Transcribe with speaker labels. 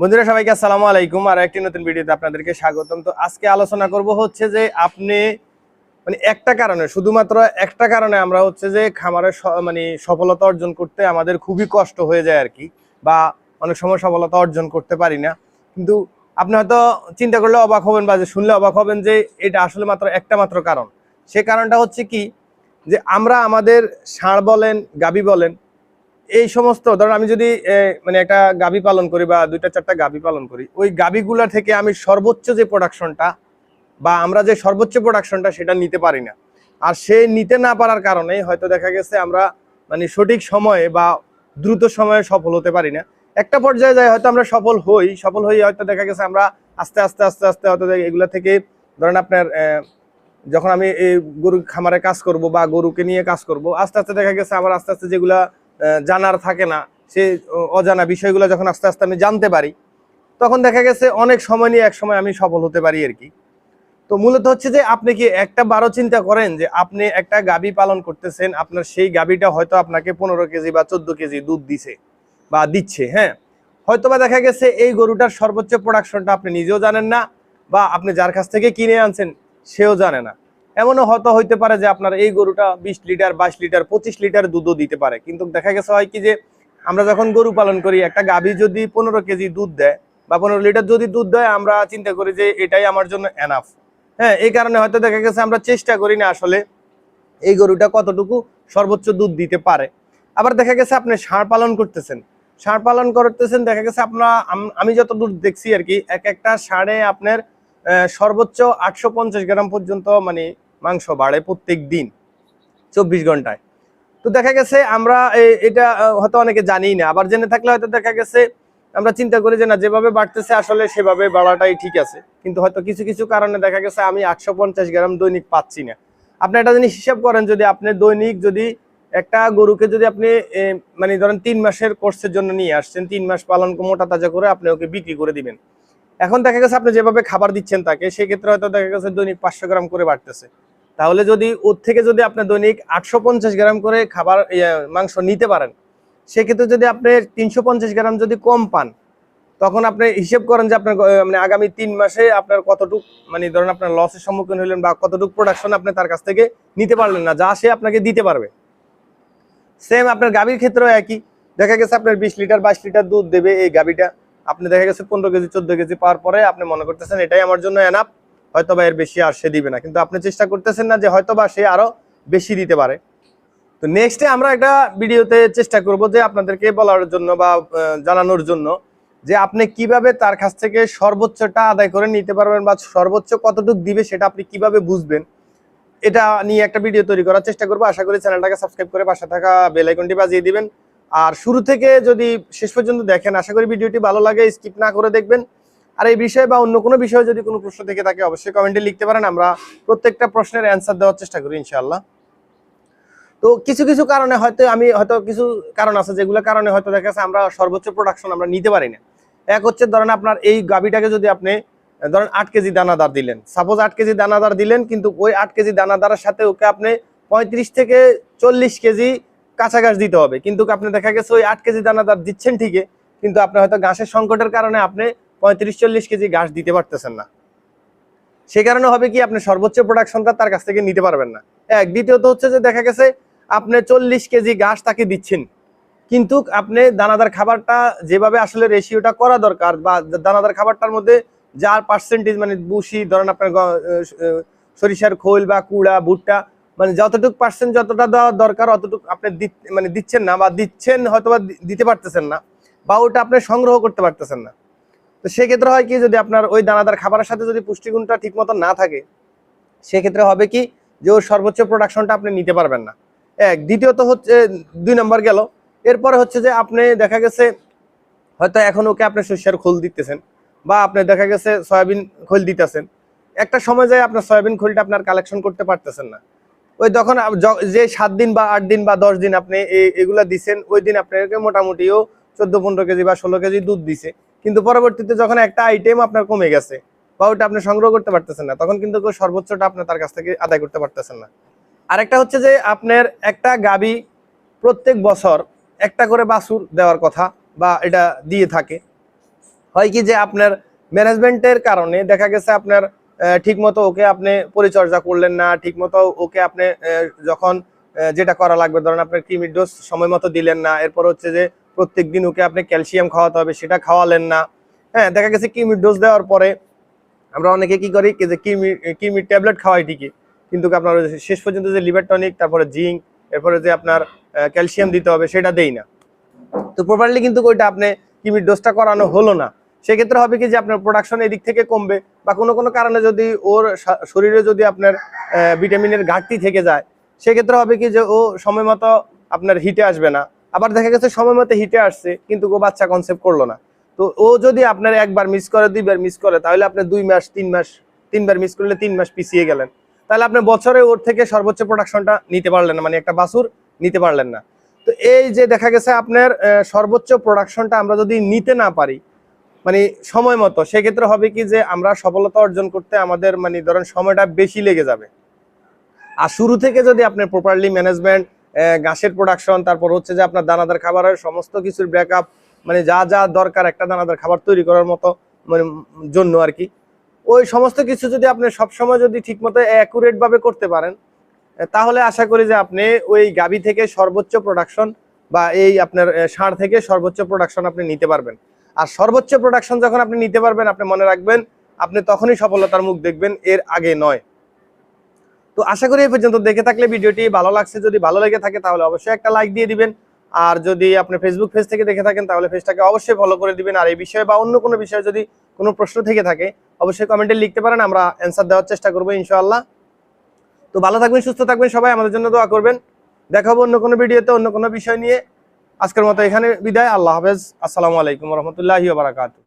Speaker 1: বন্ধুরা, সবাইকে আসসালামু আলাইকুম। আর একটি নতুন ভিডিওতে আপনাদেরকে স্বাগতম। তো আজকে আলোচনা করব হচ্ছে যে আপনি মানে একটা কারণে, শুধুমাত্র একটা কারণে আমরা হচ্ছে যে খামারে স- মানে সফলতা অর্জন করতে আমাদের খুবই কষ্ট হয়ে যায় আর কি বা অনেক সময় সফলতা অর্জন করতে পারি না। কিন্তু আপনি হয়তো চিন্তা করলে অবাক হবেন বা যে শুনলে অবাক হবেন যে এটা আসলে মাত্র একটা মাত্র কারণ। সে কারণটা হচ্ছে কি, যে আমরা আমাদের ষাঁড় বলেন গাবি বলেন এই সমস্ত ধরুন আমি যদি মানে একটা গাবি পালন করি বা দুইটা চারটা গাবি পালন করি, ওই গাবিগুলা থেকে আমি সর্বোচ্চ যে প্রোডাকশনটা বা আমরা যে সর্বোচ্চ প্রোডাকশনটা সেটা নিতে পারি না। আর সে নিতে না পারার কারণে হয়তো দেখা গেছে আমরা মানে সঠিক সময়ে বা দ্রুত সময়ে সফল হতে পারি না। একটা পর্যায়ে যায় হয়তো আমরা সফল হই সফল হই হয়তো দেখা গেছে আমরা আস্তে আস্তে আস্তে আস্তে হয়তো এগুলা থেকে ধরেন আপনার যখন আমি এই গরু খামারে কাজ করব বা গরুকে নিয়ে কাজ করব, আস্তে আস্তে দেখা গেছে আমার আস্তে আস্তে যেগুলা জানার থাকে না সে অজানা বিষয়গুলো যখন আস্তে আস্তে আমি জানতে পারি, তখন দেখা গেছে অনেক সময় নিয়ে এক সময় আমি সফল হতে পারি আর কি। তো মূলত হচ্ছে যে আপনি কি একটা বারো চিন্তা করেন যে আপনি একটা গাবি পালন করতেছেন, আপনার সেই গাবিটা হয়তো আপনাকে পনেরো কেজি বা চোদ্দ কেজি দুধ দিছে বা দিচ্ছে হ্যাঁ? হয়তো বা দেখা গেছে এই গরুটার সর্বোচ্চ প্রোডাকশনটা আপনি নিজেও জানেন না বা আপনি যার কাছ থেকে কিনে আনছেন, সেও জানে না। এমনও হয়তো হইতে পারে যে আপনার এই গরুটা বিশ লিটার, বাইশ লিটার, পঁচিশ লিটার দুধও দিতে পারে। কিন্তু দেখা গেছে হয় কি যে আমরা যখন গরু পালন করি, একটা গাভী যদি পনেরো কেজি দুধ দেয় বা পনেরো লিটার যদি দুধ দেয়, আমরা চিন্তা করি যে এটাই আমার জন্য এনাফ হ্যাঁ এই কারণে হয়তো দেখা গেছে আমরা চেষ্টা করি না আসলে এই গরুটা কতটুকু সর্বোচ্চ দুধ দিতে পারে। আবার দেখা গেছে আপনি ষাঁড় পালন করতেছেন। ষাঁড় পালন করতেছেন, দেখা গেছে আপনার, আমি যত দূর দেখছি আর কি, এক একটা ষাঁড়ে আপনার সর্বোচ্চ আটশো পঞ্চাশ গ্রাম পর্যন্ত মানে মাংস বাড়ে প্রত্যেক দিন চব্বিশ ঘন্টায়। তো দেখা গেছে আমরা এটা হয়তো অনেকে জানি না, আবার জেনে থাকলে হয়তো দেখা গেছে আমরা চিন্তা করি যে না, যেভাবে বাড়তেছে আসলে সেভাবে বাড়াটাই ঠিক আছে। কিন্তু হয়তো কিছু কিছু কারণে দেখা গেছে আমি আটশো পঞ্চাশ গ্রাম দৈনিক পাচ্ছি না। আপনি একটা জিনিস হিসাব করেন, যদি আপনি দৈনিক যদি একটা গরুকে যদি আপনি মানে ধরেন তিন মাসের কোর্সের জন্য নিয়ে আসছেন, তিন মাস পালন মোটা তাজা করে আপনি ওকে বিক্রি করে দিবেন। এখন দেখা গেছে আপনি যেভাবে খাবার দিচ্ছেন তাকে সেক্ষেত্রে হয়তো দেখা গেছে দৈনিক পাঁচশো গ্রাম করে বাড়তেছে। তাহলে যদি ওর থেকে যদি আপনি দৈনিক আটশো পঞ্চাশ গ্রাম করে খাবার ইয়ে, মাংস নিতে পারেন সেক্ষেত্রে যদি আপনি তিনশো পঞ্চাশ গ্রাম যদি কম পান তখন আপনি হিসেব করেন যে আপনার মানে আগামী তিন মাসে আপনার কতটুক মানে ধরেন আপনার লসের সম্মুখীন হলেন বা কতটুক প্রোডাকশন আপনি তার কাছ থেকে নিতে পারলেন না যা সে আপনাকে দিতে পারবে। সেম আপনার গাভীর ক্ষেত্রেও একই। দেখা গেছে আপনার বিশ লিটার বাইশ লিটার দুধ দেবে এই গাভীটা। আপনি দেখা গেছে পনেরো কেজি, চোদ্দ কেজি পাওয়ার পরে আপনি মনে করতেছেন এটাই আমার জন্য এনাপ হয়তো বা এর বেশি আর সে দিবে না। কিন্তু আপনি চেষ্টা করতেছেন না যে হয়তো বা সে আরও বেশি দিতে পারে। তো নেক্সটে আমরা একটা ভিডিওতে চেষ্টা করব যে আপনাদেরকে বলার জন্য বা জানানোর জন্য যে আপনি কীভাবে তার কাছ থেকে সর্বোচ্চটা আদায় করে নিতে পারবেন বা সর্বোচ্চ কতটুকু দিবে সেটা আপনি কীভাবে বুঝবেন, এটা নিয়ে একটা ভিডিও তৈরি করার চেষ্টা করব। আশা করি চ্যানেলটাকে সাবস্ক্রাইব করে পাশে থাকা বেল আইকনটি বাজিয়ে দিবেন। আর শুরু থেকে যদি শেষ পর্যন্ত দেখেন, আশা করি ভিডিওটি ভালো লাগে স্কিপ না করে দেখবেন। আর এই বিষয়ে বা অন্য কোনো বিষয়ে যদি কোনো প্রশ্ন থেকে থাকে, অবশ্যই কমেন্টে লিখতে পারেন, আমরা প্রত্যেকটা প্রশ্নের অ্যান্সার দেওয়ার চেষ্টা করি, ইনশাআল্লাহ। তো কিছু কিছু কারণে হয়তো আমি, হয়তো কিছু কারণ আছে, যেগুলো কারণে হয়তো দেখা যাচ্ছে আমরা সর্বোচ্চ প্রোডাকশন আমরা নিতে পারি না এক হচ্ছে, ধরেন আপনার এই গাবিটাকে যদি আপনি, ধরেন আট কেজি দানাদার দিলেন সাপোজ আট কেজি দানাদার দিলেন, কিন্তু ওই আট কেজি দানাদারের সাথে ওকে আপনি পঁয়ত্রিশ থেকে চল্লিশ কেজি কাঁচা ঘাস দিতে হবে। কিন্তু আপনি দেখা গেছে ওই আট কেজি দানাদার দিচ্ছেন ঠিকই, কিন্তু আপনি হয়তো ঘাসের সংকটের কারণে আপনি পঁয়ত্রিশ চল্লিশ কেজি ঘাস দিতে পারতেছেন না। সে কারণে হবে কি, আপনি সর্বোচ্চ প্রোডাকশনটা তার কাছ থেকে নিতে পারবেন না। এক, দ্বিতীয়ত হচ্ছে যে দেখা গেছে আপনি চল্লিশ কেজি ঘাস তাকে দিচ্ছেন। কিন্তু আপনি দানাদার খাবারটা যেভাবে আসলে রেশিওটা করা দরকার বা দানাদার খাবারটার মধ্যে যার পার্সেন্টেজ মানে বুসি ধরেন আপনার সরিষার খোল বা কুড়া, ভুট্টা মানে যতটুকু পার্সেন্ট যতটা দেওয়া দরকার, অতটুকু আপনি মানে দিচ্ছেন না বা দিচ্ছেন হয়তো বা দিতে পারতেছেন না বা ওটা আপনি সংগ্রহ করতে পারতেছেন না। তো সেক্ষেত্রে হয় কি, যদি আপনার ওই দানাদার খাবারের সাথে যদি পুষ্টিগুণটা ঠিক মতো না থাকে, সেক্ষেত্রে হবে কি যে ওর সর্বোচ্চ প্রোডাকশনটা আপনি নিতে পারবেন না। এক, দ্বিতীয়ত হচ্ছে, দুই নম্বর গেল, এরপরে হচ্ছে যে আপনি দেখা গেছে হয়তো এখন ওকে আপনি সরিষার খোল দিতেছেন বা আপনি দেখা গেছে সয়াবিন খোল দিতেছেন। একটা সময় যায় আপনার সয়াবিন খোলটা আপনার কালেকশন করতে পারতেছেন না। ওই তখন যে সাত দিন বা আট দিন বা দশ দিন আপনি এগুলা দিছেন, ওই দিন আপনাকে মোটামুটিও চোদ্দ, পনেরো কেজি বা ষোলো কেজি দুধ দিছে। কিন্তু পরবর্তীতে যখন একটা আইটেম আপনার কমে গেছে বা ওটা আপনি সংগ্রহ করতে পারতেছেন না, তখন কিন্তু সর্বোচ্চটা আপনি তার কাছ থেকে আদায় করতে পারতেছেন না। আরেকটা হচ্ছে যে আপনার একটা গাবি প্রত্যেক বছর একটা করে বাছুর দেওয়ার কথা বা এটা দিয়ে থাকে। হয় কি যে আপনার ম্যানেজমেন্টের কারণে দেখা গেছে আপনার ঠিক মতো ওকে আপনি পরিচর্যা করলেন না ঠিক মতো ওকে আপনি যখন যেটা করা লাগবে, ধরেন আপনার ক্রিমির ডোজ সময় মতো দিলেন না, এরপর হচ্ছে যে প্রত্যেক দিন ওকে আপনি ক্যালসিয়াম খাওয়াতে হবে, সেটা খাওয়ালেন না। হ্যাঁ দেখা গেছে কিমির ডোজ দেওয়ার পরে আমরা অনেকে কি করি, যে কিমি, কিমির ট্যাবলেট খাওয়াই ঠিকই, কিন্তু আপনার শেষ পর্যন্ত যে লিভার টনিক তারপরে জিঙ্ক এরপরে যে আপনার ক্যালসিয়াম দিতে হবে, সেটা দেই না। তো প্রপারলি কিন্তু ওইটা আপনি কিমির ডোজটা করানো হলো না। সেক্ষেত্রে হবে কি যে আপনার প্রোডাকশন এদিক থেকে কমবে বা কোনো কোনো কারণে যদি ওর শরীরে যদি আপনার ভিটামিনের ঘাটতি থেকে যায়, সেক্ষেত্রে হবে কি যে ও সময় মতো আপনার হিটে আসবে না। আবার দেখা গেছে সময় মতো হিটে আসছে, কিন্তু ও বাচ্চা কনসেপ্ট করল না। তো ও যদি আপনার একবার মিস করে, দুইবার মিস করে, তাহলে আপনি দুই মাস, তিন মাস, তিনবার মিস করলে তিন মাস পিছিয়ে গেলেন। তাহলে আপনি বছরে ওর থেকে সর্বোচ্চ প্রোডাকশনটা নিতে পারলেন না মানে একটা বাছুর নিতে পারলেন না। তো এই যে দেখা গেছে আপনার সর্বোচ্চ প্রোডাকশনটা আমরা যদি নিতে না পারি মানে সময় মতো, সেক্ষেত্রে হবে কি যে আমরা সফলতা অর্জন করতে আমাদের মানে ধরেন সময়টা বেশি লেগে যাবে। আর শুরু থেকে যদি আপনি প্রপারলি ম্যানেজমেন্ট ঘাসের প্রোডাকশন তারপর হচ্ছে যে আপনার দানাদার খাবারের সমস্ত কিছুর ব্যাকআপ মানে যা যা দরকার একটা দানাদার খাবার তৈরি করার মতো মানে জন্য আর কি। ওই সমস্ত কিছু যদি আপনি সবসময় যদি ঠিকমতো অ্যাকুরেট ভাবে করতে পারেন তাহলে আশা করি যে আপনি ওই গাবি থেকে সর্বোচ্চ প্রোডাকশন বা এই আপনার ষাঁড় থেকে সর্বোচ্চ প্রোডাকশন আপনি নিতে পারবেন। আর সর্বোচ্চ প্রোডাকশন যখন আপনি নিতে পারবেন, আপনি মনে রাখবেন, আপনি তখনই সফলতার মুখ দেখবেন, এর আগে নয়। তো আশা করি এই পর্যন্ত দেখে থাকলে ভিডিওটি ভালো লাগছে। যদি ভালো লেগে থাকে তাহলে অবশ্যই একটা লাইক দিয়ে দিবেন। আর যদি আপনি ফেসবুক পেজ থেকে দেখে থাকেন তাহলে পেজটাকে অবশ্যই ফলো করে দিবেন। আর এই বিষয়ে বা অন্য কোনো বিষয়ে যদি কোনো প্রশ্ন থেকে থাকে, অবশ্যই কমেন্টে লিখতে পারেন, আমরা অ্যান্সার দেওয়ার চেষ্টা করব ইনশাআল্লাহ। তো ভালো থাকবেন, সুস্থ থাকবেন সবাই। আমাদের জন্য দোয়া করবেন। দেখাবো অন্য কোনো ভিডিওতে অন্য কোনো বিষয় নিয়ে। আজকের মতো এখানে বিদায়। আল্লাহ হাফেজ। আসসালামু আলাইকুম রহমতুল্লাহি বারাকাতু